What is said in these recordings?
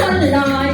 சொல்லலாய்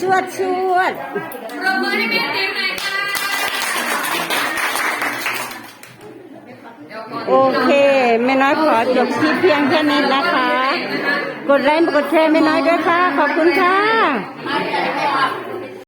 ชวดชวดปรบมือให้ม่เต็มหนคะโอเค น้อยขอจบที่เพียงแค่นี้นะคะ กดไลค์กดแชร์ไม่น้อยด้วยค่ะ ขอบคุณค่ะ